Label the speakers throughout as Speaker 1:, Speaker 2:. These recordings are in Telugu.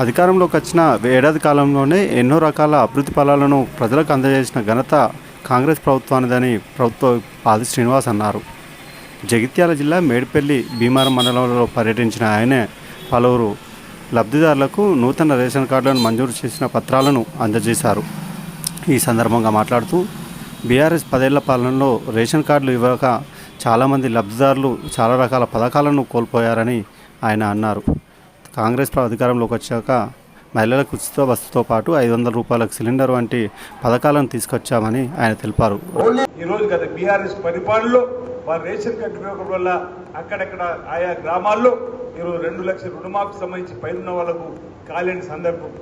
Speaker 1: అధికారంలోకి వచ్చిన ఏడాది కాలంలోనే ఎన్నో రకాల అభివృద్ధి ఫలాలను ప్రజలకు అందజేసిన ఘనత కాంగ్రెస్ ప్రభుత్వానిదని ప్రభుత్వ ఆది శ్రీనివాస్ అన్నారు. జగిత్యాల జిల్లా మేడిపల్లి భీమారం మండలంలో పర్యటించిన ఆయనే పలువురు లబ్ధిదారులకు నూతన రేషన్ కార్డులను మంజూరు చేసిన పత్రాలను అందజేశారు. ఈ సందర్భంగా మాట్లాడుతూ బీఆర్ఎస్ పదేళ్ళ పాలనలో రేషన్ కార్డులు ఇవ్వక చాలామంది లబ్ధిదారులు చాలా రకాల పథకాలను కోల్పోయారని ఆయన అన్నారు. కాంగ్రెస్ ప్ర- అధికారంలోకి వచ్చాక మహిళలకు ఉచిత బస్సుతో పాటు ఐదు వందల రూపాయలకు సిలిండర్ వంటి పథకాలను తీసుకొచ్చామని ఆయన తెలిపారు.
Speaker 2: ఈరోజు గత బీఆర్ఎస్ పరిపాలనలో వారి రేషన్ కార్డు ఉపయోగం వల్ల అక్కడక్కడ ఆయా గ్రామాల్లో ఈరోజు రెండు లక్షల రుణమాఫీ సంబంధించి పైన వాళ్ళకు కాలేని సందర్భం.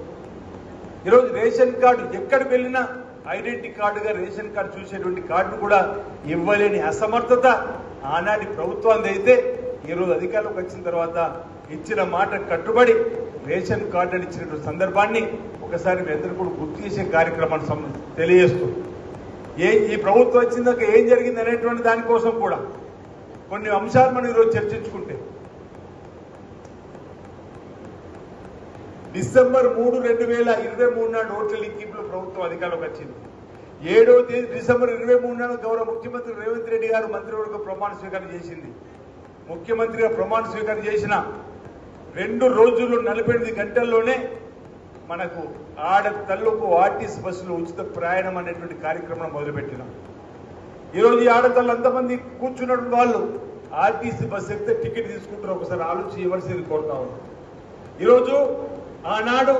Speaker 2: ఈరోజు రేషన్ కార్డు ఎక్కడికి వెళ్ళినా ఐడెంటిటీ కార్డుగా రేషన్ కార్డు చూసేటువంటి కార్డు కూడా ఇవ్వలేని అసమర్థత ఆనాటి ప్రభుత్వాన్ని అయితే ఈరోజు అధికారంలోకి వచ్చిన తర్వాత ఇచ్చిన మాట కట్టుబడి రేషన్ కార్డు అని ఇచ్చినటువంటి సందర్భాన్ని ఒకసారి మీ అందరూ కూడా గుర్తు చేసే కార్యక్రమాన్ని తెలియజేస్తూ ఏ ఈ ప్రభుత్వం వచ్చిందాక ఏం జరిగింది అనేటువంటి దానికోసం కూడా కొన్ని అంశాలు మనం ఈరోజు చర్చించుకుంటే. డిసెంబర్ మూడు రెండు వేల ఇరవై మూడు నాడు ఓట్ల లింకింపులో ప్రభుత్వం అధికారంలోకి వచ్చింది. ఏడవ తేదీ డిసెంబర్ ఇరవై మూడు నాడు గౌరవ ముఖ్యమంత్రి రేవంత్ రెడ్డి గారు మంత్రివర్గ ప్రమాణ స్వీకారం చేసింది. ముఖ్యమంత్రిగా ప్రమాణ స్వీకారం చేసిన రెండు రోజులు నలభై ఎనిమిది గంటల్లోనే మనకు ఆడ ఆర్టీసీ బస్సులో ఉచిత ప్రయాణం అనేటువంటి కార్యక్రమం మొదలుపెట్టినాం. ఈరోజు ఈ ఆడతల్లు అంతమంది కూర్చున్నటువంటి వాళ్ళు ఆర్టీసీ బస్సు ఎక్కితే టికెట్ తీసుకుంటారు. ఒకసారి ఆలోచించవలసింది కోరుతా ఉన్నాం. ఈరోజు ఆనాడు